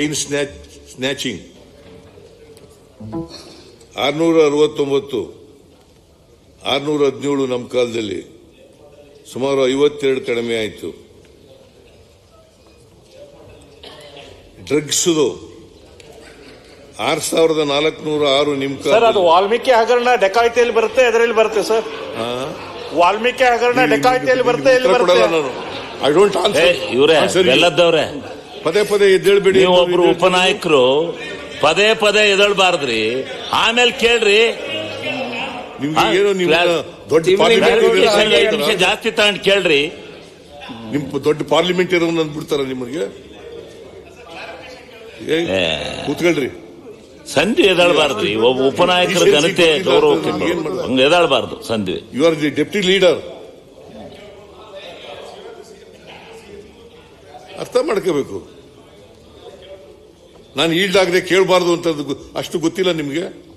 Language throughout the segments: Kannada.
Chain snatch snatching. ಆರ್ನೂರ ಅರವತ್ತೊಂಬತ್ತು ಆರ್ನೂರ ಹದಿನೇಳು ನಮ್ಮ ಕಾಲದಲ್ಲಿ ಸುಮಾರು ಐವತ್ತೆರಡು ಕಡಿಮೆ ಆಯಿತು. ಡ್ರಗ್ಸ್ದು ಆರು ಸಾವಿರದ ನಾಲ್ಕುನೂರ ಆರು ನಿಮ್ಮ ಸರ್ ಅದು ವಾಲ್ಮೀಕಿ ಹಗರಣ ಡೆಕಾಯಿತಿಯಲ್ಲಿ ಬರುತ್ತೆ ಅದರಲ್ಲಿ ಬರುತ್ತೆ ಸರ್ ಹಾ? ವಾಲ್ಮೀಕಿ ಹಗರಣ ಡೆಕಾಯಿತಿಯಲ್ಲಿ ಬರುತ್ತೆ ಇಲ್ಲಿ ಬರುತ್ತೆ? ಕೊಡಲ್ಲ ನಾನು. ಐ ಡೋಂಟ್ ಏ ಇವರೇ ಬೆಲ್ಲದವ್ರೆ ಪದೇ ಪದೇ ಎದ್ದೇಳ್ಬಿಡಿ ಒಬ್ರು. ಉಪನಾಯಕರು ಪದೇ ಪದೇ ಎದಳ್ಬಾರ್ದ್ರಿ ಆಮೇಲೆ ಕೇಳ್ರಿ. ನಿಮ್ಗೆ ಏನು ನೀವು ದೊಡ್ಡ ಐದು ನಿಮಿಷ ಜಾಸ್ತಿ ತಗೊಂಡು ಕೇಳ್ರಿ. ನಿಮ್ ದೊಡ್ಡ ಪಾರ್ಲಿಮೆಂಟ್ ಇರೋನ್ ಅಂದ್ಬಿಡ್ತಾರ ನಿಮಗೆ. ಕೂತ್ಕೊಳ್ರಿ. ಸಂಧಿ ಎದಾಳ್ಬಾರ್ದ್ರಿ ಒಬ್ಬ ಉಪನಾಯಕರ ಘನತೆ ಗೌರವಕ್ಕೆ ಹಂಗ ಎದಳ್ಬಾರ್ದು ಸಂಧಿ. You are the deputy leader ಅರ್ಥ ಮಾಡ್ಕೋಬೇಕು. ನಾನು ಈಲ್ಡ್ ಆಗದೆ ಕೇಳಬಾರ್ದು ಅಂತ ಅಷ್ಟು ಗೊತ್ತಿಲ್ಲ ನಿಮಗೆ?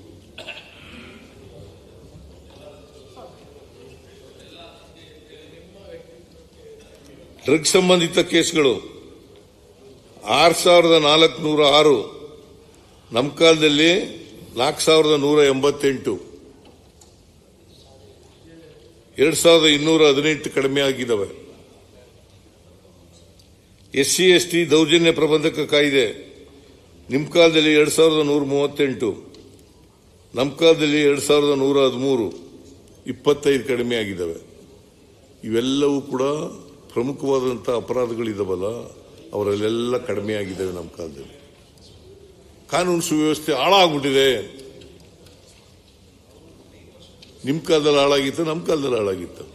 ಡ್ರಗ್ ಸಂಬಂಧಿತ ಕೇಸ್ಗಳು. ಆರು ಸಾವಿರದ ನಾಲ್ಕು ನೂರ ಆರು ನಮ್ಮ ಕಾಲದಲ್ಲಿ ನಾಲ್ಕು ಸಾವಿರದ ನೂರ ಎಂಬತ್ತೆಂಟು. ಎರಡು ಸಾವಿರದ ಇನ್ನೂರ ಹದಿನೆಂಟು ಕಡಿಮೆ ಆಗಿದ್ದಾವೆ. ಎಸ್ ಸಿ ಎಸ್ ಟಿ ದೌರ್ಜನ್ಯ ಪ್ರಬಂಧಕ ಕಾಯ್ದೆ. ನಿಮ್ಮ ಕಾಲದಲ್ಲಿ ಎರಡು ಸಾವಿರದ ನೂರ ಮೂವತ್ತೆಂಟು. ನಮ್ಮ ಕಾಲದಲ್ಲಿ ಎರಡು ಸಾವಿರದ ನೂರ ಹದಿಮೂರು. ಇಪ್ಪತ್ತೈದು ಕಡಿಮೆ ಆಗಿದ್ದಾವೆ. ಇವೆಲ್ಲವೂ ಕೂಡ ಪ್ರಮುಖವಾದಂಥ ಅಪರಾಧಗಳಿದಾವಲ್ಲ, ಅವರಲ್ಲೆಲ್ಲ ಕಡಿಮೆ ಆಗಿದ್ದಾವೆ ನಮ್ಮ ಕಾಲದಲ್ಲಿ. ಕಾನೂನು ಸುವ್ಯವಸ್ಥೆ ಹಾಳಾಗ್ಬಿಟ್ಟಿದೆ. ನಿಮ್ಮ ಕಾಲದಲ್ಲಿ ಹಾಳಾಗಿತ್ತು ನಮ್ಮ ಕಾಲದಲ್ಲಿ ಹಾಳಾಗಿತ್ತು.